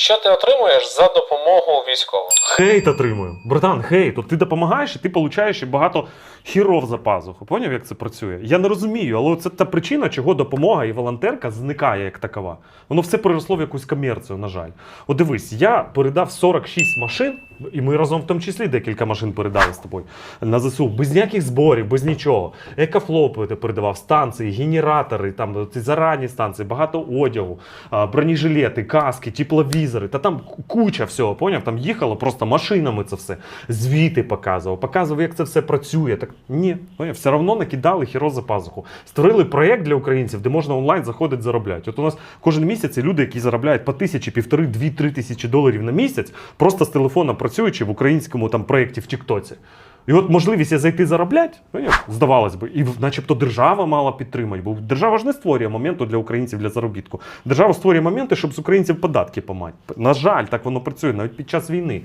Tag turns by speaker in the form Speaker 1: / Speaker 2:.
Speaker 1: Що ти отримуєш за допомогу військовим?
Speaker 2: Хейт отримую. Братан, хейт. От ти допомагаєш, і ти получаєш і багато хіров за пазуху. Поняв, як це працює? Я не розумію, але це та причина, чого допомога і волонтерка зникає як такова. Воно все переросло в якусь комерцію, на жаль. От дивись, я передав 46 машин, і ми разом в тому числі декілька машин передали з тобою на ЗСУ, без ніяких зборів, без нічого. Екофлопи ти передавав, станції, генератори, там ці зарані станції, багато одягу, бронежилети, каски, тепловізори. Та там куча всього, поняв? Там їхало просто машинами це все. Звіти показував, показував, як це все працює. Так ні, поняв? все одно накидали хіро за пазуху. Створили проєкт для українців, де можна онлайн заходити заробляти. От у нас кожен місяць люди, які заробляють по тисячі, півтори, дві, три тисячі доларів на місяць, просто з телефона працюючи в українському там проєкті в Тіктоці. І от можливість зайти заробляти, ну, здавалось би, і начебто держава мала підтримати, бо держава ж не створює моменту для українців для заробітку. Держава створює моменти, щоб з українців податки помати. На жаль, так воно працює навіть під час війни.